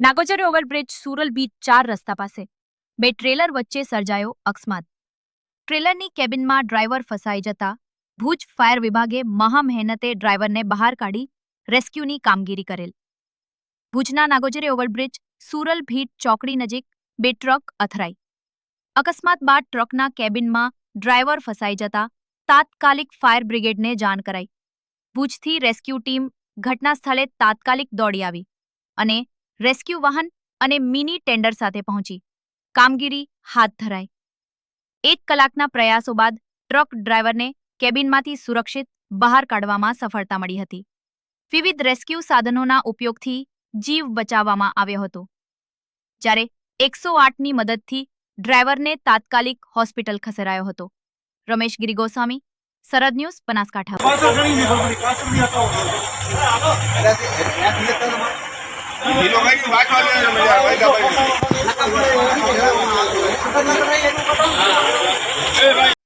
નાગોચર overbridge સુરલ beach ચાર રસ્તા પાસે. બે ટ્રેલર વચ્ચે સર્જાયો અકસ્માત. ટ્રેલરની કેબિનમાં ડ્રાઈવર ફસાઈ જતા ભુજ ફાયર વિભાગે મહા મહેનતે ડ્રાઈવરને બહાર કાઢી રેસ્ક્યુની કામગીરી કરેલ. ભુજના નાગોચરે ઓવરબ્રિજ સુરલ ભીટ ચોકડી નજીક બે ટ્રક અથડાઈ. અકસ્માત બાદ ટ્રકના કેબિનમાં ડ્રાઈવર ફસાઈ જતા તાત્કાલિક ફાયર બ્રિગેડને જાણ કરાઈ. ભુજથી રેસ્ક્યુ ટીમ ઘટના સ્થળે તાત્કાલિક દોડી આવી અને રેસ્ક્યુ વાહન અને મિની ટેન્ડર સાથે પહોંચી. કામગીરી હાથ ધરાઈ. એક કલાકના પ્રયાસો બાદ ટ્રક ડ્રાઈવરને કેબિનમાંથી સુરક્ષિત બહાર કાઢવામાં સફળતા મળી હતી. વિવિધ રેસ્ક્યુ સાધનોના ઉપયોગથી જીવ બચાવવામાં આવ્યો હતો. જ્યારે એકસો આઠની મદદથી ડ્રાઈવરને તાત્કાલિક હોસ્પિટલ ખસેડાયો હતો. રમેશ ગિરી ગોસ્વામી સરહદ ન્યૂઝ બનાસકાંઠા. ઢીલો કરી વાંચવા દે મજા આવે એ